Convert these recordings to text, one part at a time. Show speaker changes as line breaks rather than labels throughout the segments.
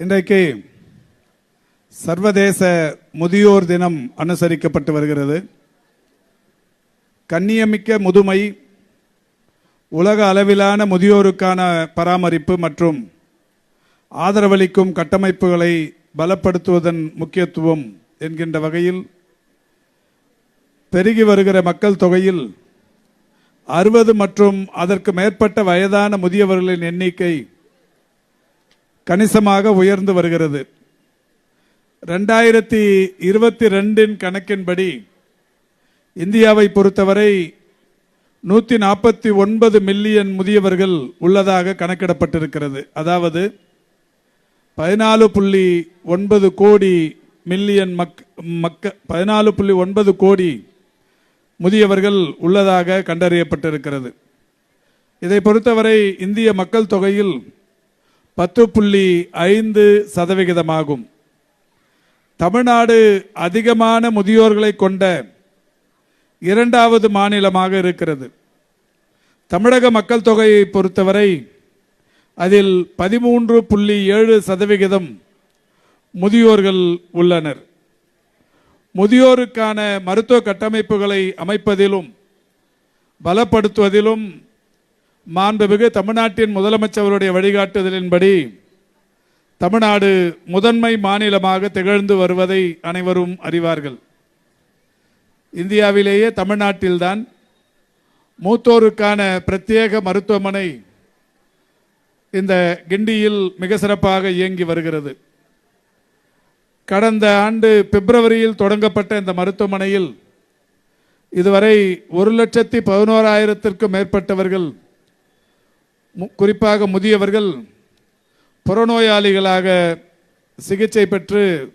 இன்றைக்கு சர்வதேச முதியோர் தினம் அனுசரிக்கப்பட்டு வருகிறது. கண்ணியமிக்க முதுமை உலக அளவிலான முதியோருக்கான பராமரிப்பு மற்றும் ஆதரவளிக்கும் கட்டமைப்புகளை பலப்படுத்துவதன் முக்கியத்துவம் என்கின்ற வகையில் பெருகி வருகிற மக்கள் தொகையில் அறுபது மற்றும் அதற்கு மேற்பட்ட வயதான முதியவர்களின் எண்ணிக்கை கணிசமாக உயர்ந்து வருகிறது. ரெண்டாயிரத்தி இருபத்தி ரெண்டின் கணக்கின்படி இந்தியாவை பொறுத்தவரை நூற்றி நாற்பத்தி ஒன்பது மில்லியன் முதியவர்கள் உள்ளதாக கணக்கிடப்பட்டிருக்கிறது. அதாவது பதினாலு புள்ளி ஒன்பது கோடி மில்லியன் மக் மக்க பதினாலு புள்ளி ஒன்பது கோடி முதியவர்கள் உள்ளதாக கண்டறியப்பட்டிருக்கிறது. இதை பொறுத்தவரை இந்திய மக்கள் தொகையில் பத்து புள்ளி ஐந்து சதவிகிதமாகும். தமிழ்நாடு அதிகமான முதியோர்களை கொண்ட இரண்டாவது மாநிலமாக இருக்கிறது. தமிழக மக்கள் தொகையை பொறுத்தவரை அதில் பதிமூன்று புள்ளி ஏழு சதவிகிதம் முதியோர்கள் உள்ளனர். முதியோருக்கான மருத்துவ கட்டமைப்புகளை அமைப்பதிலும் பலப்படுத்துவதிலும் மாண்புமிகு தமிழ்நாட்டின் முதலமைச்சருடைய வழிகாட்டுதலின்படி தமிழ்நாடு முதன்மை மாநிலமாக திகழ்ந்து வருவதை அனைவரும் அறிவார்கள். இந்தியாவிலேயே தமிழ்நாட்டில்தான் மூத்தோருக்கான பிரத்யேக மருத்துவமனை இந்த கிண்டியில் மிக சிறப்பாக இயங்கி வருகிறது. கடந்த ஆண்டு பிப்ரவரியில் தொடங்கப்பட்ட இந்த மருத்துவமனையில் இதுவரை ஒரு லட்சத்தி பதினோராயிரத்திற்கும் மேற்பட்டவர்கள் குறிப்பாக முதியவர்கள் புறநோயாளிகளாக சிகிச்சை பெற்று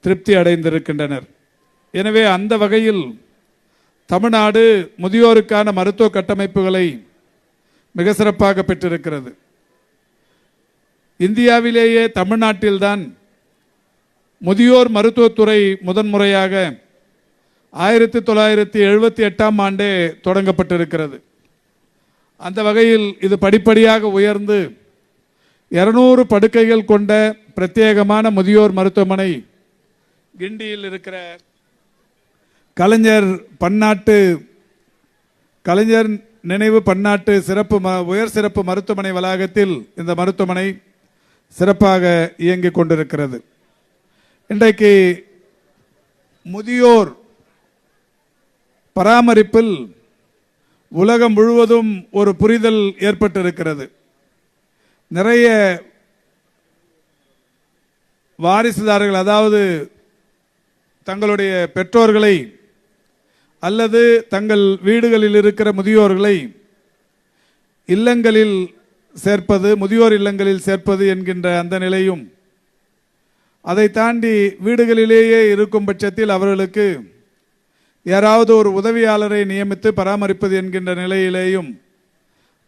திருப்தி அடைந்திருக்கின்றனர். எனவே அந்த வகையில் தமிழ்நாடு முதியோருக்கான மருத்துவ கட்டமைப்புகளை மிக சிறப்பாக பெற்றிருக்கிறது. இந்தியாவிலேயே தமிழ்நாட்டில்தான் முதியோர் மருத்துவத்துறை முதன்முறையாக ஆயிரத்தி தொள்ளாயிரத்தி எழுபத்தி எட்டாம் ஆண்டே தொடங்கப்பட்டிருக்கிறது. அந்த வகையில் இது படிப்படியாக உயர்ந்து இருநூறு படுக்கைகள் கொண்ட பிரத்யேகமான முதியோர் மருத்துவமனை கிண்டியில் இருக்கிற கலைஞர் பன்னாட்டு கலைஞர் நினைவு பன்னாட்டு சிறப்பு ம- உயர் சிறப்பு மருத்துவமனை வளாகத்தில் இந்த மருத்துவமனை சிறப்பாக இயங்கிக் கொண்டிருக்கிறது. இன்றைக்கு முதியோர் பராமரிப்பில் உலகம் முழுவதும் ஒரு புரிதல் ஏற்பட்டிருக்கிறது. நிறைய வாரிசுதாரர்கள் அதாவது தங்களுடைய பெற்றோர்களை அல்லது தங்கள் வீடுகளில் இருக்கிற முதியோர்களை இல்லங்களில் சேர்ப்பது முதியோர் இல்லங்களில் சேர்ப்பது என்கின்ற அந்த நிலையும் அதை தாண்டி வீடுகளிலேயே இருக்கும் பட்சத்தில் அவர்களுக்கு யாராவது ஒரு உதவியாளரை நியமித்து பராமரிப்பது என்கின்ற நிலையிலேயும்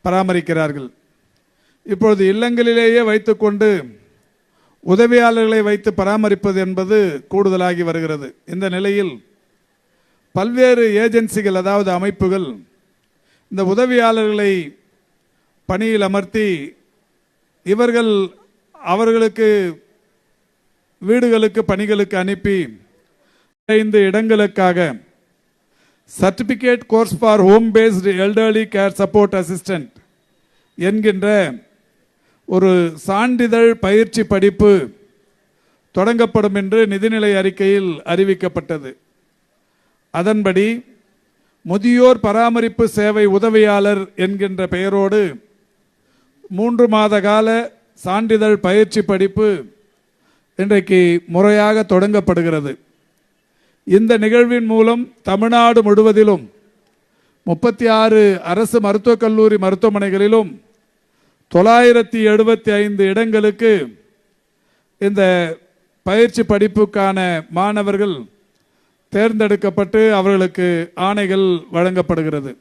பராமரிக்கிறார்கள். இப்பொழுது இல்லங்களிலேயே வைத்துக்கொண்டு உதவியாளர்களை வைத்து பராமரிப்பது என்பது கூடுதலாகி வருகிறது. இந்த நிலையில் பல்வேறு ஏஜென்சிகள் அதாவது அமைப்புகள் இந்த உதவியாளர்களை பணியில் அமர்த்தி இவர்கள் அவர்களுக்கு வீடுகளுக்கு பணிகளுக்கு அனுப்பி ஐந்து இடங்களுக்காக certificate course for home based elderly care support assistant என்கின்ற ஒரு சான்றிதழ் பயிற்சி படிப்பு தொடங்கப்படும் என்று நிதிநிலை அறிக்கையில் அறிவிக்கப்பட்டது. அதன்படி முதியோர் பராமரிப்பு சேவை உதவியாளர் என்கின்ற பெயரோடு மூன்று மாத கால சான்றிதழ் பயிற்சி படிப்பு இன்றைக்கு முறையாக தொடங்கப்படுகிறது. இந்த நிகழ்வின் மூலம் தமிழ்நாடு முழுவதிலும் முப்பத்தி ஆறு அரசு மருத்துவக் கல்லூரி மருத்துவமனைகளிலும் தொள்ளாயிரத்தி எழுபத்தி ஐந்து இடங்களுக்கு இந்த பயிற்சி படிப்புக்கான மாணவர்கள் தேர்ந்தெடுக்கப்பட்டு அவர்களுக்கு ஆணைகள் வழங்கப்படுகிறது.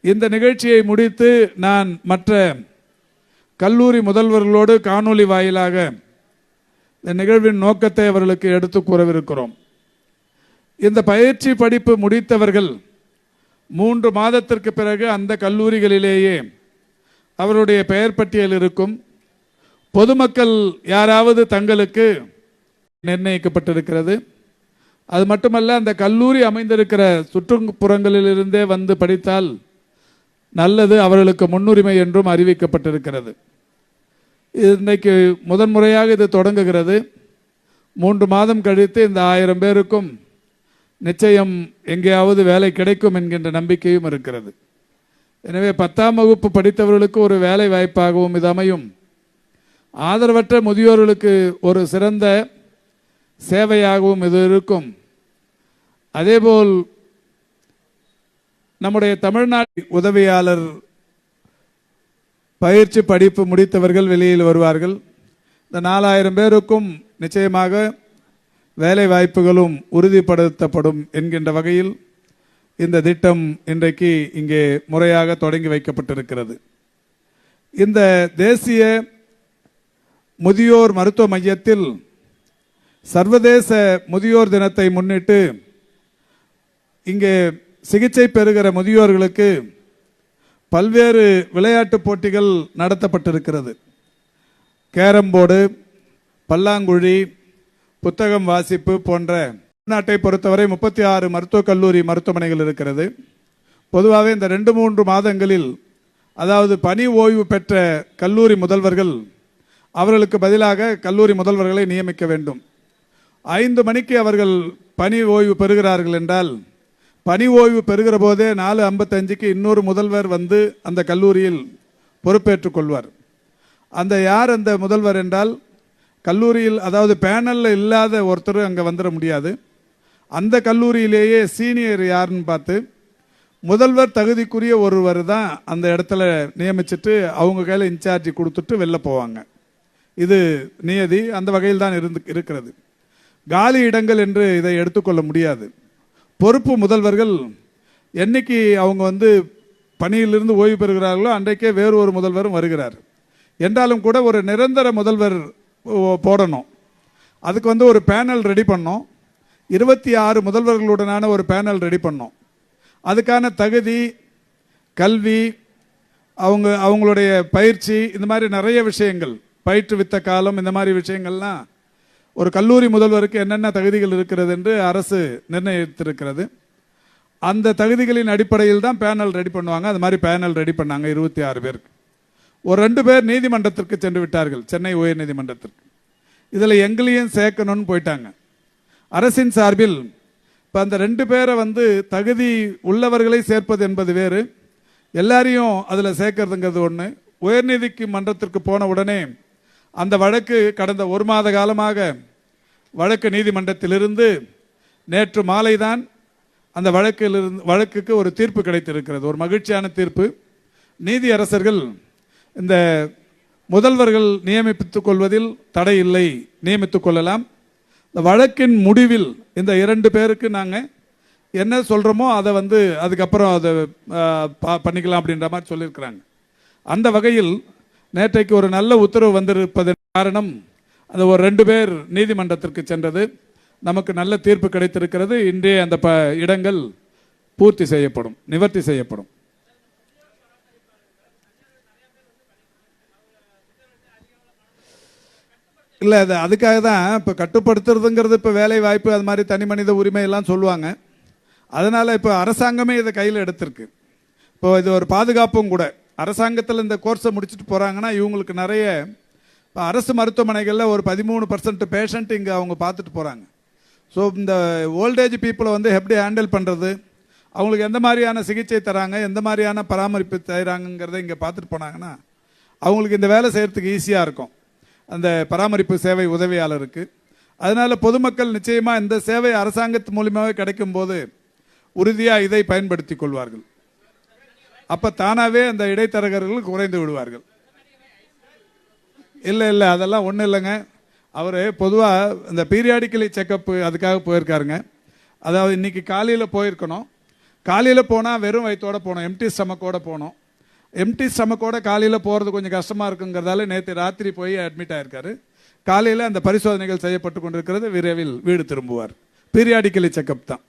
இந்த நிகழ்ச்சியை முடித்து நான் மற்ற கல்லூரி முதல்வர்களோடு காணொளி வாயிலாக இந்த நிகழ்வின் நோக்கத்தை அவர்களுக்கு எடுத்து கூறவிருக்கிறோம். இந்த பயிற்சி படிப்பு முடித்தவர்கள் மூன்று மாதத்திற்கு பிறகு அந்த கல்லூரிகளிலேயே அவருடைய பெயர் பட்டியல் இருக்கும். பொதுமக்கள் யாராவது தங்களுக்கு நிர்ணயிக்கப்பட்டிருக்கிறது. அது மட்டுமல்ல அந்த கல்லூரி அமைந்திருக்கிற சுற்றுப்புறங்களிலிருந்தே வந்து படித்தால் நல்லது அவர்களுக்கு முன்னுரிமை என்றும் அறிவிக்கப்பட்டிருக்கிறது. இன்றைக்கு முதன்முறையாக இது தொடங்குகிறது. மூன்று மாதம் கழித்து இந்த ஆயிரம் பேருக்கும் நிச்சயம் எங்கேயாவது வேலை கிடைக்கும் என்கின்ற நம்பிக்கையும் இருக்கிறது. எனவே பத்தாம் வகுப்பு படித்தவர்களுக்கு ஒரு வேலை வாய்ப்பாகவும் இது அமையும். ஆதரவற்ற முதியோர்களுக்கு ஒரு சிறந்த சேவையாகவும் இது இருக்கும். அதேபோல் நம்முடைய தமிழ்நாட்டு உதவியாளர் பயிற்சி படிப்பு முடித்தவர்கள் வெளியில் வருவார்கள். இந்த நாலாயிரம் பேருக்கும் நிச்சயமாக வேலை வாய்ப்புகளும் உறுதிப்படுத்தப்படும் என்கின்ற வகையில் இந்த திட்டம் இன்றைக்கு இங்கே முறையாக தொடங்கி வைக்கப்பட்டிருக்கிறது. இந்த தேசிய முதியோர் மருத்துவ மையத்தில் சர்வதேச முதியோர் தினத்தை முன்னிட்டு இங்கே சிகிச்சை பெறுகிற முதியோர்களுக்கு பல்வேறு விளையாட்டுப் போட்டிகள் நடத்தப்பட்டிருக்கிறது. கேரம் போர்டு பல்லாங்குழி புத்தகம் வாசிப்பு போன்ற நாட்டை பொறுத்தவரை முப்பத்தி ஆறு மருத்துவக் கல்லூரி மருத்துவமனைகள் இருக்கிறது. பொதுவாகவே இந்த ரெண்டு மூன்று மாதங்களில் அதாவது பணி ஓய்வு பெற்ற கல்லூரி முதல்வர்கள் அவர்களுக்கு பதிலாக கல்லூரி முதல்வர்களை நியமிக்க வேண்டும். ஐந்து மணிக்கு அவர்கள் பணி ஓய்வு பெறுகிறார்கள் என்றால் பணி ஓய்வு பெறுகிற போதே நாலு ஐம்பத்தஞ்சுக்கு இன்னொரு முதல்வர் வந்து அந்த கல்லூரியில் பொறுப்பேற்றுக் கொள்வார். அந்த யார் அந்த முதல்வர் என்றால் கல்லூரியில் அதாவது பேனலில் இல்லாத ஒருத்தர் அங்கே வந்துட முடியாது. அந்த கல்லூரியிலேயே சீனியர் யாருன்னு பார்த்து முதல்வர் தகுதிக்குரிய ஒருவர் தான் அந்த இடத்துல நியமிச்சிட்டு அவங்க கையில் இன்சார்ஜ் கொடுத்துட்டு வெளில போவாங்க. இது நியதி அந்த வகையில் தான் இருந்து இருக்கிறது. காலி இடங்கள் என்று இதை எடுத்துக்கொள்ள முடியாது. பொறுப்பு முதல்வர்கள் என்னைக்கு அவங்க வந்து பணியிலிருந்து ஓய்வு பெறுகிறார்களோ அன்றைக்கே வேறு ஒரு முதல்வரும் வருகிறார். என்றாலும் கூட ஒரு நிரந்தர முதல்வர் போடணும். அதுக்கு வந்து ஒரு பேனல் ரெடி பண்ணோம். இருபத்தி ஆறு முதல்வர்களுடனான ஒரு பேனல் ரெடி பண்ணோம். அதுக்கான தகுதி கல்வி அவங்க அவங்களுடைய பயிற்சி இந்த மாதிரி நிறைய விஷயங்கள். பயிற்றுவித்த காலம் இந்த மாதிரி விஷயங்கள்லாம் ஒரு கல்லூரி முதல்வருக்கு என்னென்ன தகுதிகள் இருக்கிறது என்று அரசு நிர்ணயித்திருக்கிறது. அந்த தகுதிகளின் அடிப்படையில் தான் பேனல் ரெடி பண்ணுவாங்க. அது மாதிரி பேனல் ரெடி பண்ணாங்க இருபத்தி ஆறு பேருக்கு. ஒரு ரெண்டு பேர் நீதிமன்றத்திற்கு சென்று விட்டார்கள். சென்னை உயர் நீதிமன்றத்திற்கு. இதில் எங்களையும் சேர்க்கணும்னு போயிட்டாங்க. அரசின் சார்பில் இப்போ அந்த ரெண்டு பேரை வந்து தகுதி உள்ளவர்களை சேர்ப்பது என்பது வேறு. எல்லாரையும் அதில் சேர்க்கறதுங்கிறது ஒன்று உயர்நீதிக்கு மன்றத்திற்கு போன உடனே அந்த வழக்கு கடந்த ஒரு மாத காலமாக வழக்கு நீதிமன்றத்திலிருந்து நேற்று மாலை தான் அந்த வழக்கிலிருந்து வழக்குக்கு ஒரு தீர்ப்பு கிடைத்திருக்கிறது. ஒரு மகிழ்ச்சியான தீர்ப்பு. நீதியரசர்கள் இந்த முதல்வர்கள் நியமித்துக் கொள்வதில் தடை இல்லை. நியமித்துக் கொள்ளலாம். இந்த வழக்கின் முடிவில் இந்த இரண்டு பேருக்கு நாங்கள் என்ன சொல்கிறோமோ அதை வந்து அதுக்கப்புறம் அதை பண்ணிக்கலாம் அப்படின்ற மாதிரி சொல்லியிருக்கிறாங்க. அந்த வகையில் நேற்றைக்கு ஒரு நல்ல உத்தரவு வந்திருப்பதன் காரணம் அந்த ஒரு ரெண்டு பேர் நீதிமன்றத்திற்கு சென்றது. நமக்கு நல்ல தீர்ப்பு கிடைத்திருக்கிறது. இன்றைய அந்த ப இடங்கள் பூர்த்தி செய்யப்படும் நிவர்த்தி செய்யப்படும். இல்லை அது அதுக்காக தான் இப்போ கட்டுப்படுத்துறதுங்கிறது இப்போ வேலை வாய்ப்பு அது மாதிரி தனி மனித உரிமை எல்லாம் சொல்லுவாங்க. அதனால் இப்போ அரசாங்கமே இதை கையில் எடுத்திருக்கு. இப்போ இது ஒரு பாதுகாப்பும் கூட. அரசாங்கத்தில் இந்த கோர்ஸை முடிச்சுட்டு போகிறாங்கன்னா இவங்களுக்கு நிறைய இப்போ அரசு மருத்துவமனைகளில் ஒரு பதிமூணு பர்சன்ட் பேஷண்ட் இங்கே அவங்க பார்த்துட்டு போகிறாங்க ஸோ இந்த ஓல்டேஜ் பீப்புளை வந்து எப்படி ஹேண்டில் பண்ணுறது அவங்களுக்கு எந்த மாதிரியான சிகிச்சை தராங்க? எந்த மாதிரியான பராமரிப்பு தராங்கங்கிறத இங்கே பார்த்துட்டு போனாங்கன்னா அவங்களுக்கு இந்த வேலை செய்கிறதுக்கு ஈஸியாக இருக்கும். அந்த பராமரிப்பு சேவை உதவியாளருக்கு. அதனால் பொதுமக்கள் நிச்சயமாக இந்த சேவை அரசாங்கத்து மூலியமாகவே கிடைக்கும் போது இதை பயன்படுத்தி கொள்வார்கள். அப்போ தானாகவே அந்த இடைத்தரகர்கள் குறைந்து விடுவார்கள். இல்லை இல்லை அதெல்லாம் ஒன்றும் இல்லைங்க. அவர் பொதுவாக இந்த பீரியாடிக்கலி செக்கப்பு அதுக்காக போயிருக்காருங்க. அதாவது இன்னைக்கு காலையில் போயிருக்கணும். காலையில் போனால் வெறும் வயிற்றோடு போனோம் எம்டி ஸ்டமக்கோட போனோம் எம்டி ஸ்டமக்கோட காலையில் போகிறது கொஞ்சம் கஷ்டமாக இருக்குங்கிறதால நேற்று ராத்திரி போய் அட்மிட் ஆயிருக்காரு. காலையில் அந்த பரிசோதனைகள் செய்யப்பட்டு கொண்டிருக்கிறது. விரைவில் வீடு திரும்புவார். பீரியாடிக்கலி செக்கப் தான்.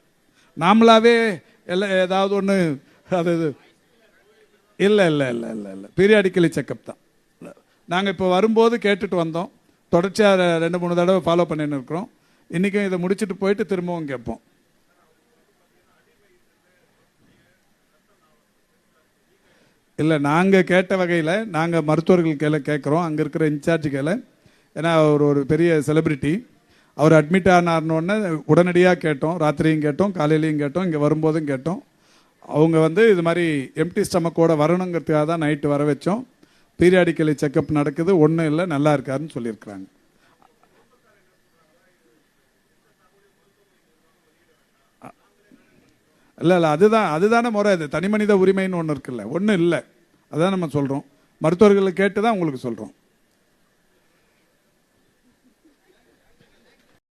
நாமளாவே எல்லாம் ஏதாவது ஒன்று அது இது. இல்லை இல்லை இல்லை இல்லை இல்லை. பீரியாடிக்கலி செக்கப் தான். நாங்கள் இப்போ வரும்போது கேட்டுட்டு வந்தோம். தொடர்ச்சியாக ரெண்டு மூணு தடவை ஃபாலோ பண்ணின்னு இருக்கிறோம். இன்றைக்கும் இதை முடிச்சுட்டு போயிட்டு திரும்பவும் கேட்போம். இல்லை நாங்கள் கேட்ட வகையில் நாங்கள் மருத்துவர்கள் கையில் கேட்குறோம் அங்கே இருக்கிற இன்சார்ஜ் கையில் ஏன்னா அவர் ஒரு பெரிய செலிபிரிட்டி அவர் அட்மிட் ஆனார்னோடனே உடனடியாக கேட்டோம். ராத்திரியும் கேட்டோம் காலையிலையும் கேட்டோம் இங்கே வரும்போதும் கேட்டோம். அவங்க வந்து இது மாதிரி எம்டி ஸ்டமக்கோட வரணுங்கிறதுக்காக தான் நைட்டு வர வச்சோம். பீரியாடிக்கலி செக்கப் நடக்குது. ஒன்றும் இல்லை நல்லா இருக்காருன்னு சொல்லியிருக்கிறாங்க. இல்லை இல்லை அதுதான் அதுதானே முறை அது. தனி மனித உரிமைன்னு ஒன்று இருக்குல்ல. ஒன்றும் இல்லை. அதான் நம்ம சொல்கிறோம் மருத்துவர்களை கேட்டு தான் உங்களுக்கு சொல்கிறோம்